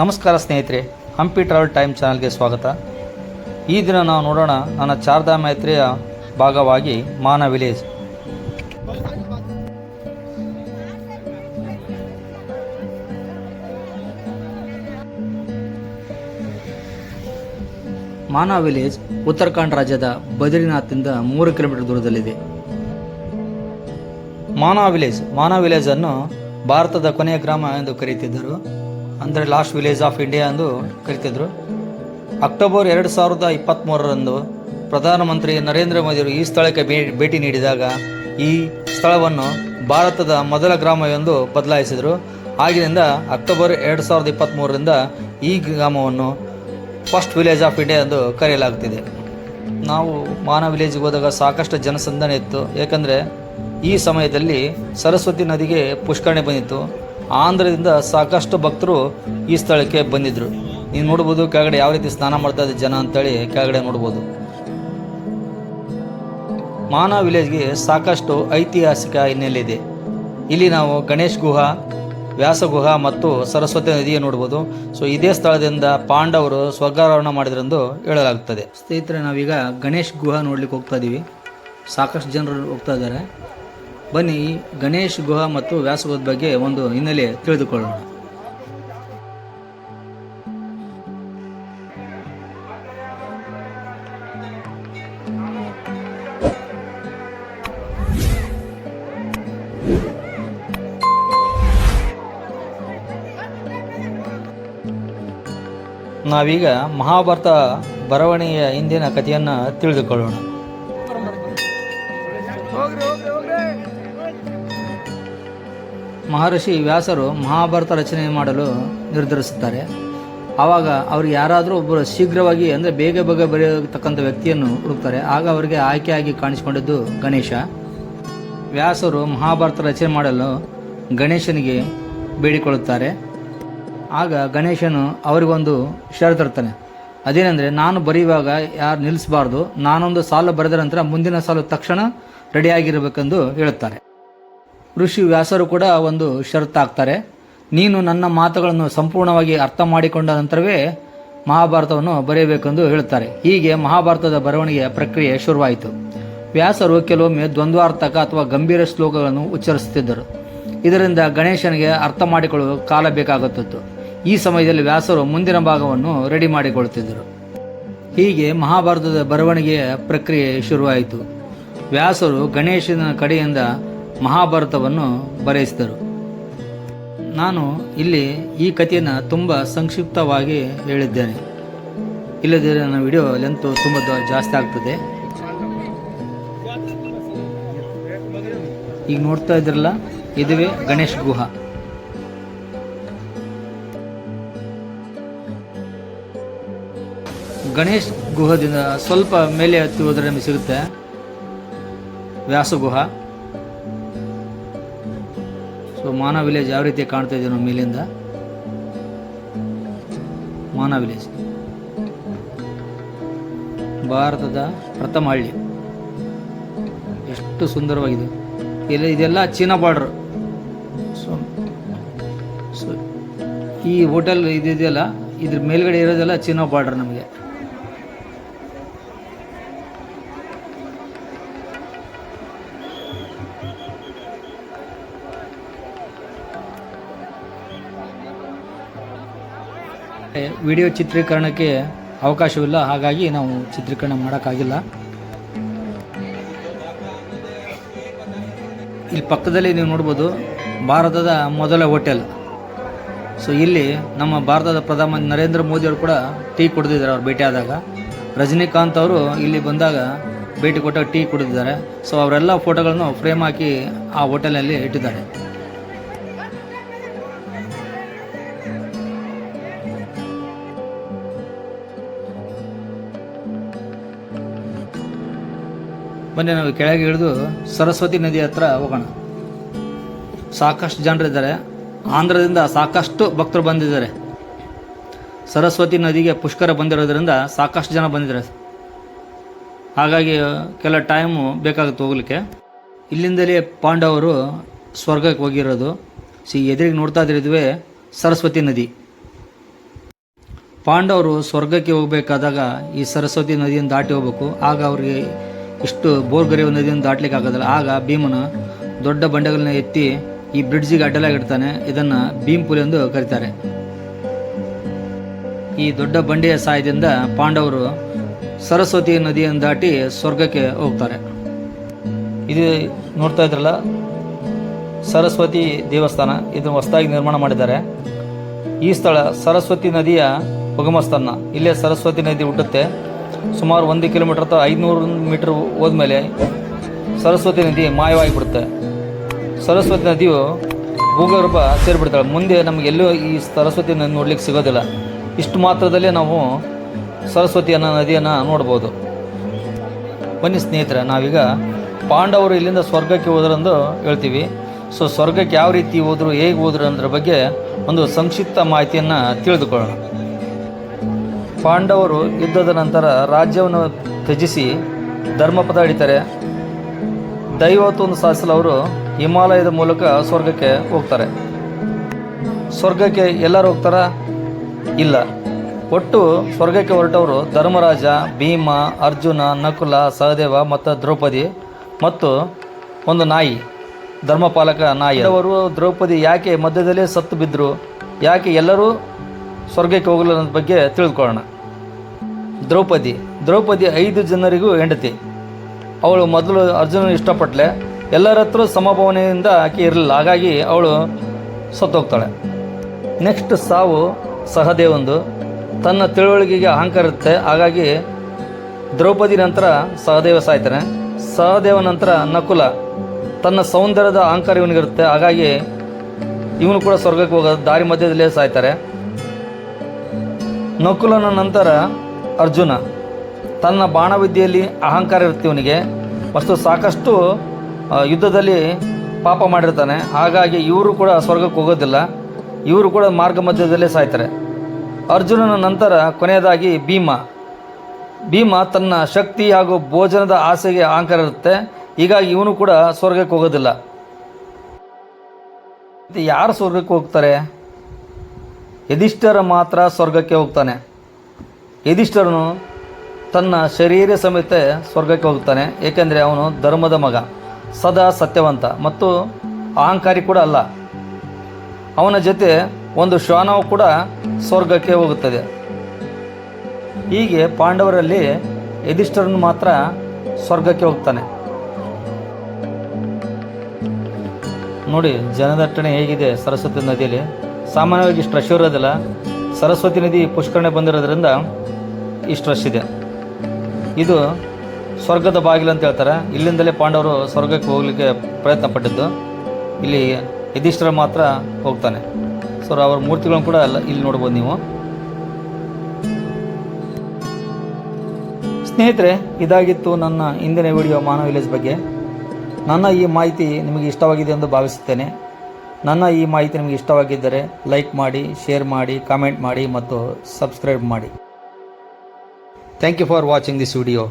ನಮಸ್ಕಾರ ಸ್ನೇಹಿತರೆ, Hampi travel time ಚಾನಲ್ಗೆ ಸ್ವಾಗತ. ಈ ದಿನ ನಾವು ನೋಡೋಣ ನನ್ನ ಚಾರ್ಧಾಮ ಯಾತ್ರೆಯ ಭಾಗವಾಗಿ ಮಾನ ವಿಲೇಜ್. ಮಾನಾ ವಿಲೇಜ್ ಉತ್ತರಾಖಂಡ್ ರಾಜ್ಯದ ಬದ್ರಿನಾಥ್ನಿಂದ ಮೂರು ಕಿಲೋಮೀಟರ್ ದೂರದಲ್ಲಿದೆ. ಮಾನಾ ವಿಲೇಜ್ ಮಾನಾ ವಿಲೇಜ್ ಅನ್ನು ಭಾರತದ ಕೊನೆಯ ಗ್ರಾಮ ಎಂದು ಕರೆಯುತ್ತಿದ್ದರು. ಅಂದರೆ ಲಾಸ್ಟ್ ವಿಲೇಜ್ ಆಫ್ ಇಂಡಿಯಾ ಎಂದು ಕರಿತಿದ್ರು. ಅಕ್ಟೋಬರ್ ಎರಡು ಸಾವಿರದ ಇಪ್ಪತ್ತ್ಮೂರರಂದು ಪ್ರಧಾನಮಂತ್ರಿ ನರೇಂದ್ರ ಮೋದಿಯವರು ಈ ಸ್ಥಳಕ್ಕೆ ಭೇಟಿ ನೀಡಿದಾಗ ಈ ಸ್ಥಳವನ್ನು ಭಾರತದ ಮೊದಲ ಗ್ರಾಮ ಎಂದು ಬದಲಾಯಿಸಿದರು. ಆಗಿನಿಂದ ಅಕ್ಟೋಬರ್ ಎರಡು ಸಾವಿರದ ಇಪ್ಪತ್ತ್ಮೂರರಿಂದ ಈ ಗ್ರಾಮವನ್ನು ಫಸ್ಟ್ ವಿಲೇಜ್ ಆಫ್ ಇಂಡಿಯಾ ಎಂದು ಕರೆಯಲಾಗುತ್ತಿದೆ. ನಾವು ಮಾನ ವಿಲೇಜ್ಗೆ ಹೋದಾಗ ಸಾಕಷ್ಟು ಜನಸಂದಣಿ ಇತ್ತು. ಏಕೆಂದರೆ ಈ ಸಮಯದಲ್ಲಿ ಸರಸ್ವತಿ ನದಿಗೆ ಪುಷ್ಕರಣೆ ಬಂದಿತ್ತು. ಆಂಧ್ರದಿಂದ ಸಾಕಷ್ಟು ಭಕ್ತರು ಈ ಸ್ಥಳಕ್ಕೆ ಬಂದಿದ್ದರು ನೀವು ನೋಡ್ಬೋದು ಕೆಳಗಡೆ ಯಾವ ರೀತಿ ಸ್ನಾನ ಮಾಡ್ತಾ ಇದ್ದ ಜನ ಅಂತೇಳಿ ಕೆಳಗಡೆ ನೋಡ್ಬೋದು. ಮಾನ ವಿಲೇಜ್ಗೆ ಸಾಕಷ್ಟು ಐತಿಹಾಸಿಕ ಹಿನ್ನೆಲೆ ಇದೆ. ಇಲ್ಲಿ ನಾವು ಗಣೇಶ್ ಗುಹಾ, ವ್ಯಾಸ ಗುಹಾ ಮತ್ತು ಸರಸ್ವತಿ ನದಿಯನ್ನು ನೋಡ್ಬೋದು. ಸೊ, ಇದೇ ಸ್ಥಳದಿಂದ ಪಾಂಡವರು ಸ್ವರ್ಗಾರೋಹಣ ಮಾಡಿದ್ರೆಂದು ಹೇಳಲಾಗುತ್ತದೆ. ಸ್ನೇಹಿತರೆ, ನಾವೀಗ ಗಣೇಶ್ ಗುಹಾ ನೋಡ್ಲಿಕ್ಕೆ ಹೋಗ್ತಾ ಇದ್ದೀವಿ ಸಾಕಷ್ಟು ಜನರು ಹೋಗ್ತಾ ಇದ್ದಾರೆ. ಬನ್ನಿ ಗಣೇಶ್ ಗುಹ ಮತ್ತು ವ್ಯಾಸ ಬಗ್ಗೆ ಒಂದು ಹಿನ್ನೆಲೆ ತಿಳಿದುಕೊಳ್ಳೋಣ. ನಾವೀಗ ಮಹಾಭಾರತ ಬರವಣಿಗೆಯ ಹಿಂದಿನ ಕಥೆಯನ್ನು ತಿಳಿದುಕೊಳ್ಳೋಣ. ಮಹರ್ಷಿ ವ್ಯಾಸರು ಮಹಾಭಾರತ ರಚನೆ ಮಾಡಲು ನಿರ್ಧರಿಸುತ್ತಾರೆ. ಆವಾಗ ಅವ್ರಿಗೆ ಯಾರಾದರೂ ಒಬ್ಬರು ಶೀಘ್ರವಾಗಿ ಅಂದರೆ ಬೇಗ ಬೇಗ ಬರೆಯತಕ್ಕಂಥ ವ್ಯಕ್ತಿಯನ್ನು ಹುಡುಕ್ತಾರೆ. ಆಗ ಅವರಿಗೆ ಆಯ್ಕೆಯಾಗಿ ಕಾಣಿಸಿಕೊಂಡಿದ್ದು ಗಣೇಶ. ವ್ಯಾಸರು ಮಹಾಭಾರತ ರಚನೆ ಮಾಡಲು ಗಣೇಶನಿಗೆ ಬೇಡಿಕೊಳ್ಳುತ್ತಾರೆ. ಆಗ ಗಣೇಶನು ಅವರಿಗೊಂದು ಷರತ್ತಿರ್ತಾನೆ ಅದೇನೆಂದರೆ, ನಾನು ಬರೆಯುವಾಗ ಯಾರು ನಿಲ್ಲಿಸಬಾರ್ದು, ನಾನೊಂದು ಸಾಲು ಬರೆದ ನಂತರ ಮುಂದಿನ ಸಾಲು ತಕ್ಷಣ ರೆಡಿಯಾಗಿರಬೇಕೆಂದು ಹೇಳುತ್ತಾರೆ. ಋಷಿ ವ್ಯಾಸರು ಕೂಡ ಒಂದು ಷರತ್ತಾಗ್ತಾರೆ. ನೀನು ನನ್ನ ಮಾತುಗಳನ್ನು ಸಂಪೂರ್ಣವಾಗಿ ಅರ್ಥ ಮಾಡಿಕೊಂಡ ನಂತರವೇ ಮಹಾಭಾರತವನ್ನು ಬರೆಯಬೇಕೆಂದು ಹೇಳುತ್ತಾರೆ. ಹೀಗೆ ಮಹಾಭಾರತದ ಬರವಣಿಗೆಯ ಪ್ರಕ್ರಿಯೆ ಶುರುವಾಯಿತು. ವ್ಯಾಸರು ಕೆಲವೊಮ್ಮೆ ದ್ವಂದ್ವಾರ್ಥಕ ಅಥವಾ ಗಂಭೀರ ಶ್ಲೋಕಗಳನ್ನು ಉಚ್ಚರಿಸುತ್ತಿದ್ದರು. ಇದರಿಂದ ಗಣೇಶನಿಗೆ ಅರ್ಥ ಮಾಡಿಕೊಳ್ಳಲು ಕಾಲ ಬೇಕಾಗುತ್ತಿತ್ತು. ಈ ಸಮಯದಲ್ಲಿ ವ್ಯಾಸರು ಮುಂದಿನ ಭಾಗವನ್ನು ರೆಡಿ ಮಾಡಿಕೊಳ್ಳುತ್ತಿದ್ದರು. ಹೀಗೆ ಮಹಾಭಾರತದ ಬರವಣಿಗೆಯ ಪ್ರಕ್ರಿಯೆ ಶುರುವಾಯಿತು. ವ್ಯಾಸರು ಗಣೇಶನ ಕಡೆಯಿಂದ ಮಹಾಭಾರತವನ್ನು ಬರೆಯಿಸಿದರು. ನಾನು ಇಲ್ಲಿ ಈ ಕಥೆಯನ್ನು ತುಂಬ ಸಂಕ್ಷಿಪ್ತವಾಗಿ ಹೇಳಿದ್ದೇನೆ. ಇಲ್ಲದಿದ್ದರೆ ನನ್ನ ವಿಡಿಯೋ ಲೆಂತು ತುಂಬ ಜಾಸ್ತಿ ಆಗ್ತದೆ. ಈಗ ನೋಡ್ತಾ ಇದ್ರಲ್ಲ, ಇದುವೇ ಗಣೇಶ್ ಗುಹಾ. ಗಣೇಶ್ ಗುಹದಿಂದ ಸ್ವಲ್ಪ ಮೇಲೆ ಹತ್ತಿ ಹೋದರೆ ನಮಗೆ ಸಿಗುತ್ತೆ ವ್ಯಾಸ ಗುಹಾ ಸೊ ಮಾನ ವಿಲೇಜ್ ಯಾವ ರೀತಿ ಕಾಣ್ತಾ ಇದೆ ನಾವು ಮೇಲಿಂದ? ಮಾನ ವಿಲೇಜ್ ಭಾರತದ ಪ್ರಥಮ ಹಳ್ಳಿ. ಎಷ್ಟು ಸುಂದರವಾಗಿದೆ. ಎಲ್ಲ, ಇದೆಲ್ಲ ಚೀನಾ ಬಾರ್ಡ್ರ್ ಸೊ ಸೊ ಈ ಹೋಟೆಲ್ ಇದೆಯಲ್ಲ, ಇದ್ರ ಮೇಲ್ಗಡೆ ಇರೋದೆಲ್ಲ ಚೀನಾ ಬಾರ್ಡರ್ ನಮಗೆ. ವಿಡಿಯೋ ಚಿತ್ರೀಕರಣಕ್ಕೆ ಅವಕಾಶವಿಲ್ಲ, ಹಾಗಾಗಿ ನಾವು ಚಿತ್ರೀಕರಣ ಮಾಡೋಕ್ಕಾಗಿಲ್ಲ. ಇಲ್ಲಿ ಪಕ್ಕದಲ್ಲಿ ನೀವು ನೋಡ್ಬೋದು ಭಾರತದ ಮೊದಲ ಹೋಟೆಲ್. ಸೊ ಇಲ್ಲಿ ನಮ್ಮ ಭಾರತದ ಪ್ರಧಾನಮಂತ್ರಿ ನರೇಂದ್ರ ಮೋದಿ ಅವರು ಕೂಡ ಟೀ ಕುಡಿದಿದ್ದಾರೆ ಅವ್ರು ಭೇಟಿ ಆದಾಗ. ರಜನಿಕಾಂತ್ ಅವರು ಇಲ್ಲಿ ಬಂದಾಗ ಭೇಟಿ ಕೊಟ್ಟಾಗ ಟೀ ಕುಡಿದಿದ್ದಾರೆ. ಸೊ ಅವರೆಲ್ಲ ಫೋಟೋಗಳನ್ನು ಫ್ರೇಮ್ ಹಾಕಿ ಆ ಹೋಟೆಲ್ನಲ್ಲಿ ಇಟ್ಟಿದ್ದಾರೆ. ಬನ್ನಿ ನಾವು ಕೆಳಗೆ ಇಳಿದು ಸರಸ್ವತಿ ನದಿ ಹತ್ರ ಹೋಗೋಣ. ಸಾಕಷ್ಟು ಜನರಿದ್ದಾರೆ. ಆಂಧ್ರದಿಂದ ಸಾಕಷ್ಟು ಭಕ್ತರು ಬಂದಿದ್ದಾರೆ. ಸರಸ್ವತಿ ನದಿಗೆ ಪುಷ್ಕರ ಬಂದಿರೋದ್ರಿಂದ ಸಾಕಷ್ಟು ಜನ ಬಂದಿದ್ದಾರೆ. ಹಾಗಾಗಿ ಕೆಲ ಟೈಮು ಬೇಕಾಗುತ್ತೆ ಹೋಗ್ಲಿಕ್ಕೆ. ಇಲ್ಲಿಂದಲೇ ಪಾಂಡವರು ಸ್ವರ್ಗಕ್ಕೆ ಹೋಗಿರೋದು. ಸಿ ಎದುರಿಗೆ ನೋಡ್ತಾ ಇದ್ರಿದ್ವೇ ಸರಸ್ವತಿ ನದಿ. ಪಾಂಡವರು ಸ್ವರ್ಗಕ್ಕೆ ಹೋಗಬೇಕಾದಾಗ ಈ ಸರಸ್ವತಿ ನದಿಯನ್ನು ದಾಟಿ ಹೋಗ್ಬೇಕು. ಆಗ ಅವರಿಗೆ ಇಷ್ಟು ಬೋರ್ಗರೆಯುವ ನದಿಯನ್ನು ದಾಟ್ಲಿಕ್ಕೆ ಆಗೋದಿಲ್ಲ ಆಗ ಭೀಮನ ದೊಡ್ಡ ಬಂಡೆಗಳನ್ನ ಎತ್ತಿ ಈ ಬ್ರಿಡ್ಜಿಗೆ ಅಡ್ಡಲಾಗಿಡ್ತಾನೆ. ಇದನ್ನು ಭೀಮ್ ಪುಲ್ ಎಂದು ಕರೀತಾರೆ. ಈ ದೊಡ್ಡ ಬಂಡೆಯ ಸಹಾಯದಿಂದ ಪಾಂಡವರು ಸರಸ್ವತಿ ನದಿಯನ್ನು ದಾಟಿ ಸ್ವರ್ಗಕ್ಕೆ ಹೋಗ್ತಾರೆ. ಇದು ನೋಡ್ತಾ ಇದ್ರಲ್ಲ, ಸರಸ್ವತಿ ದೇವಸ್ಥಾನ. ಇದನ್ನು ಹೊಸದಾಗಿ ನಿರ್ಮಾಣ ಮಾಡಿದ್ದಾರೆ. ಈ ಸ್ಥಳ ಸರಸ್ವತಿ ನದಿಯ ಉಗಮಸ್ಥಾನ. ಇಲ್ಲೇ ಸರಸ್ವತಿ ನದಿ ಹುಟ್ಟುತ್ತೆ. ಸುಮಾರು ಒಂದು ಕಿಲೋಮೀಟರ್ ಅಥವಾ ಐದುನೂರು ಮೀಟರ್ ಹೋದ್ಮೇಲೆ ಸರಸ್ವತಿ ನದಿ ಮಾಯವಾಗಿಬಿಡುತ್ತೆ ಸರಸ್ವತಿ ನದಿಯು ಭೂಗರ್ಭ ಸೇರಿಬಿಡ್ತಾಳೆ. ಮುಂದೆ ನಮಗೆಲ್ಲೂ ಈ ಸರಸ್ವತಿ ನದಿ ನೋಡ್ಲಿಕ್ಕೆ ಸಿಗೋದಿಲ್ಲ. ಇಷ್ಟು ಮಾತ್ರದಲ್ಲೇ ನಾವು ಸರಸ್ವತಿ ಅನ್ನೋ ನದಿಯನ್ನು ನೋಡ್ಬೋದು. ಬನ್ನಿ ಸ್ನೇಹಿತರೆ, ನಾವೀಗ ಪಾಂಡವರು ಇಲ್ಲಿಂದ ಸ್ವರ್ಗಕ್ಕೆ ಹೋದ್ರಂದು ಹೇಳ್ತೀವಿ. ಸೊ ಸ್ವರ್ಗಕ್ಕೆ ಯಾವ ರೀತಿ ಹೋದರು, ಹೇಗೆ ಹೋದರು ಅನ್ನೋದ್ರ ಬಗ್ಗೆ ಒಂದು ಸಂಕ್ಷಿಪ್ತ ಮಾಹಿತಿಯನ್ನು ತಿಳಿದುಕೊಳ್ಳೋಣ. ಪಾಂಡವರು ಯುದ್ಧದ ನಂತರ ರಾಜ್ಯವನ್ನು ತ್ಯಜಿಸಿ ಧರ್ಮಪದ ಹಿಡಿತಾರೆ ದೈವತ್ವವನ್ನು ಸಾಧಿಸಲು ಅವರು ಹಿಮಾಲಯದ ಮೂಲಕ ಸ್ವರ್ಗಕ್ಕೆ ಹೋಗ್ತಾರೆ. ಸ್ವರ್ಗಕ್ಕೆ ಎಲ್ಲರೂ ಹೋಗ್ತಾರಾ? ಇಲ್ಲ. ಒಟ್ಟು ಸ್ವರ್ಗಕ್ಕೆ ಹೊರಟವರು ಧರ್ಮರಾಜ, ಭೀಮ, ಅರ್ಜುನ, ನಕುಲ, ಸಹದೇವ ಮತ್ತು ದ್ರೌಪದಿ ಮತ್ತು ಒಂದು ನಾಯಿ, ಧರ್ಮಪಾಲಕ ನಾಯಿ. ಅವರು ದ್ರೌಪದಿ ಯಾಕೆ ಮಧ್ಯದಲ್ಲೇ ಸತ್ತು ಬಿದ್ದರು ಯಾಕೆ ಎಲ್ಲರೂ ಸ್ವರ್ಗಕ್ಕೆ ಹೋಗಲು ಅನ್ನೋದ್ರ ಬಗ್ಗೆ ತಿಳಿದುಕೊಳ್ಳೋಣ. ದ್ರೌಪದಿ. ದ್ರೌಪದಿ ಐದು ಜನರಿಗೂ ಹೆಂಡತಿ. ಅವಳು ಮೊದಲು ಅರ್ಜುನ ಇಷ್ಟಪಟ್ಟಲೆ ಎಲ್ಲರ ಹತ್ರ ಸಮಭಾವನೆಯಿಂದ ಆಕೆ ಇರಲಿಲ್ಲ. ಹಾಗಾಗಿ ಅವಳು ಸತ್ತೋಗ್ತಾಳೆ. ನೆಕ್ಸ್ಟ್ ಸಾವು ಸಹದೇವಂದು. ತನ್ನ ತಿಳುವಳಿಕೆಗೆ ಅಹಂಕಾರ ಇರುತ್ತೆ. ಹಾಗಾಗಿ ದ್ರೌಪದಿ ನಂತರ ಸಹದೇವ ಸಾಯ್ತಾನೆ. ಸಹದೇವ ನಂತರ ನಕುಲ. ತನ್ನ ಸೌಂದರ್ಯದ ಅಹಂಕಾರ ಇವನಿಗಿರುತ್ತೆ. ಹಾಗಾಗಿ ಇವನು ಕೂಡ ಸ್ವರ್ಗಕ್ಕೆ ಹೋಗೋದು ದಾರಿ ಮಧ್ಯದಲ್ಲೇ ಸಾಯ್ತಾರೆ. ನಕುಲನ ನಂತರ ಅರ್ಜುನ, ತನ್ನ ಬಾಣವಿದ್ಯೆಯಲ್ಲಿ ಅಹಂಕಾರ ಇರುತ್ತೆ ಇವನಿಗೆ ಮತ್ತು ಸಾಕಷ್ಟು ಯುದ್ಧದಲ್ಲಿ ಪಾಪ ಮಾಡಿರ್ತಾನೆ. ಹಾಗಾಗಿ ಇವರು ಕೂಡ ಸ್ವರ್ಗಕ್ಕೆ ಹೋಗೋದಿಲ್ಲ. ಇವರು ಕೂಡ ಮಾರ್ಗ ಮಧ್ಯದಲ್ಲೇ ಸಾಯ್ತಾರೆ. ಅರ್ಜುನನ ನಂತರ ಕೊನೆಯದಾಗಿ ಭೀಮ. ಭೀಮ ತನ್ನ ಶಕ್ತಿ ಹಾಗೂ ಭೋಜನದ ಆಸೆಗೆ ಅಹಂಕಾರ ಇರುತ್ತೆ. ಹೀಗಾಗಿ ಇವನು ಕೂಡ ಸ್ವರ್ಗಕ್ಕೆ ಹೋಗೋದಿಲ್ಲ. ಯಾರು ಸ್ವರ್ಗಕ್ಕೆ ಹೋಗ್ತಾರೆ? ಯಧಿಷ್ಠರ ಮಾತ್ರ ಸ್ವರ್ಗಕ್ಕೆ ಹೋಗ್ತಾನೆ. ಯಧಿಷ್ಠರನು ತನ್ನ ಶರೀರ ಸಮೇತ ಸ್ವರ್ಗಕ್ಕೆ ಹೋಗುತ್ತಾನೆ, ಏಕೆಂದರೆ ಅವನು ಧರ್ಮದ ಮಗ, ಸದಾ ಸತ್ಯವಂತ ಮತ್ತು ಅಹಂಕಾರಿ ಕೂಡ ಅಲ್ಲ. ಅವನ ಜೊತೆ ಒಂದು ಶ್ವಾನವು ಕೂಡ ಸ್ವರ್ಗಕ್ಕೆ ಹೋಗುತ್ತದೆ. ಹೀಗೆ ಪಾಂಡವರಲ್ಲಿ ಯಧಿಷ್ಠರನು ಮಾತ್ರ ಸ್ವರ್ಗಕ್ಕೆ ಹೋಗ್ತಾನೆ. ನೋಡಿ, ಜನದಟ್ಟಣೆ ಹೇಗಿದೆ ಸರಸ್ವತಿ ನದಿಯಲ್ಲಿ. ಸಾಮಾನ್ಯವಾಗಿ ಇಷ್ಟು ರಶ್ ಇರೋದಿಲ್ಲ ಸರಸ್ವತಿ ನದಿ ಪುಷ್ಕರಣೆ ಬಂದಿರೋದ್ರಿಂದ ಇಷ್ಟು ರಶ್ ಇದೆ. ಇದು ಸ್ವರ್ಗದ ಬಾಗಿಲು ಅಂತ ಹೇಳ್ತಾರೆ. ಇಲ್ಲಿಂದಲೇ ಪಾಂಡವರು ಸ್ವರ್ಗಕ್ಕೆ ಹೋಗಲಿಕ್ಕೆ ಪ್ರಯತ್ನ ಪಟ್ಟಿದ್ದು. ಇಲ್ಲಿ ಯಧಿಷ್ಠರ ಮಾತ್ರ ಹೋಗ್ತಾನೆ. ಸೊ ಅವ್ರ ಮೂರ್ತಿಗಳನ್ನು ಕೂಡ ಇಲ್ಲಿ ನೋಡ್ಬೋದು ನೀವು. ಸ್ನೇಹಿತರೆ, ಇದಾಗಿತ್ತು ನನ್ನ ಇಂದಿನ ವಿಡಿಯೋ ಮಾನವ ವಿಲೇಜ್ ಬಗ್ಗೆ. ನನ್ನ ಈ ಮಾಹಿತಿ ನಿಮಗೆ ಇಷ್ಟವಾಗಿದೆ ಎಂದು ಭಾವಿಸುತ್ತೇನೆ. ನನ್ನ ಈ ಮಾಹಿತಿ ನಿಮಗೆ ಇಷ್ಟವಾಗಿದ್ದರೆ ಲೈಕ್ ಮಾಡಿ, ಶೇರ್ ಮಾಡಿ, ಕಾಮೆಂಟ್ ಮಾಡಿ ಮತ್ತು ಸಬ್ಸ್ಕ್ರೈಬ್ ಮಾಡಿ. Thank you for watching this video